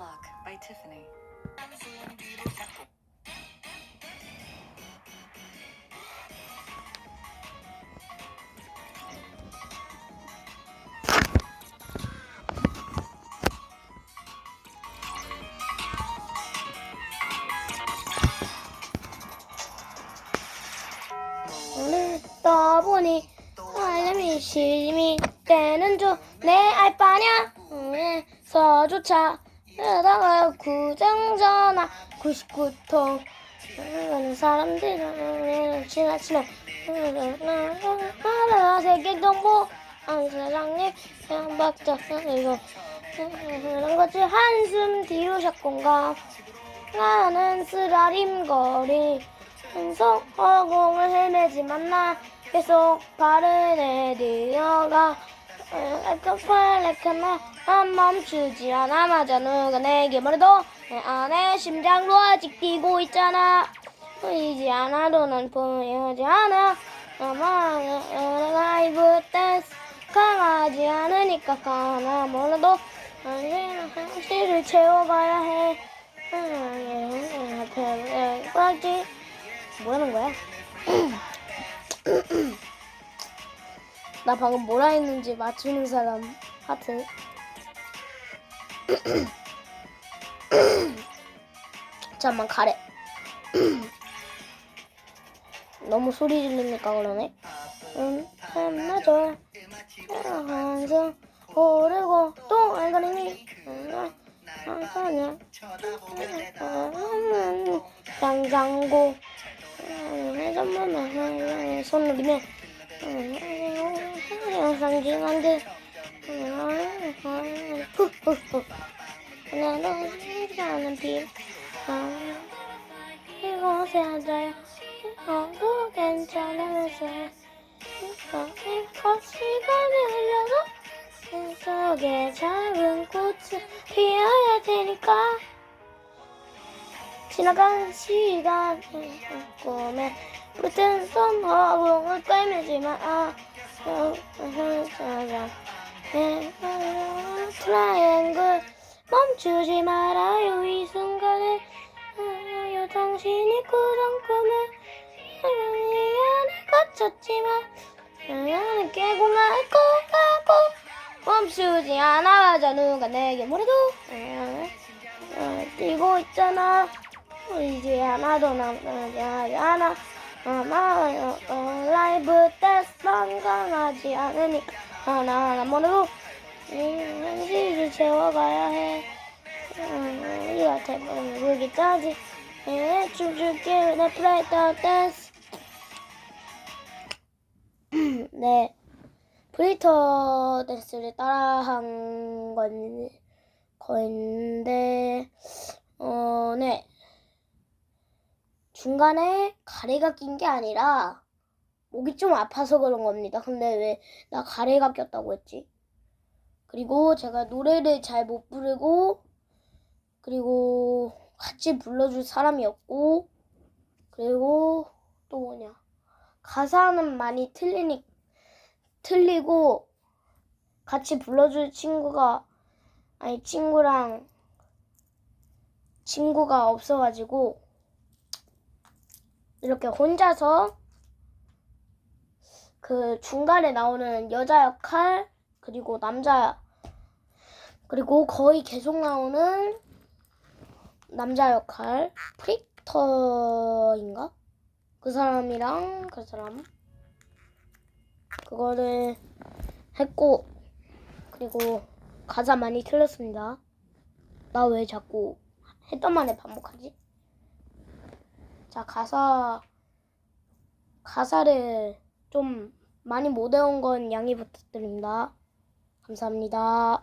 Luck by Tiffany. 오늘 떠보니 알림이 심이 때는 좀내 알바냐 응에서조차 하다가 구정전화 99통. 하는 사람들은 지나치는 하나 세계 정보. 한 사장님 양박자. 이거 그런 거지. 한숨 뒤로 샷건가? 나는 쓰라림거리. 한성 허공을 헤매지만 나 계속 발을 내디어가 난 멈추지 않아 맞아 누가 내게 말해도 내 안에 심장도 아직 뛰고 있잖아 보이지 않아도 난 보이지 않아 아마 라이브 댄스 강하지 않으니까 가나 몰라도 현실을 채워가야 해 꽉지 뭐 하는 거야? 나 방금 뭐라 했는지 맞추는 사람 하트. 잠깐만 가래. 너무 소리 지르니까 그러네. 음, 맞아. 항상 오르고 또 알거리니. 아니야. 장장고. 회전문에 손 올리면 항상 지난데 훅훅훅 그냥 시간은 비 이곳에 앉아요 아무 괜찮으면서요 이거 시간이 흘러도 내 속에 작은 꽃을 피워야 되니까 지나간 시간 꿈에 붙은 손 허공을 꿰매지만 아 트라이앵글 멈추지 말아요. 이 순간에 아요. 당신이 꾸던 꿈에 이 안에 갇혔지만 나는 깨고 날 거라고 멈추지 않아 맞아 누가 내게 뭐래도 뛰고 있잖아. 보이지 않아도 남지 않아 어, 라이브 댄스 건강하지 않으니까 하나하나 모르고 현실을 채워가야 해. 음, 우리 같은 모르기까지 네, 춤출게. 내 플라이트 댄스. 네. 브레이터 댄스를 따라한 건 거인데 어, 네. 중간에 가래가 낀 게 아니라 목이 좀 아파서 그런 겁니다. 근데 왜 나 가래가 꼈다고 했지? 그리고 제가 노래를 잘 못 부르고 그리고 같이 불러줄 사람이 없고 그리고 또 뭐냐 가사는 많이 틀리니 틀리고 같이 불러줄 친구가 아니 친구랑 친구가 없어가지고 이렇게 혼자서 그 중간에 나오는 여자 역할 그리고 남자 그리고 거의 계속 나오는 남자 역할 프리터인가 그 사람이랑 그 사람 그거를 했고 그리고 가사 많이 틀렸습니다. 나 왜 자꾸 했던 말에 반복하지? 자, 가사, 가사를 좀 많이 못 외운 건 양해 부탁드립니다. 감사합니다.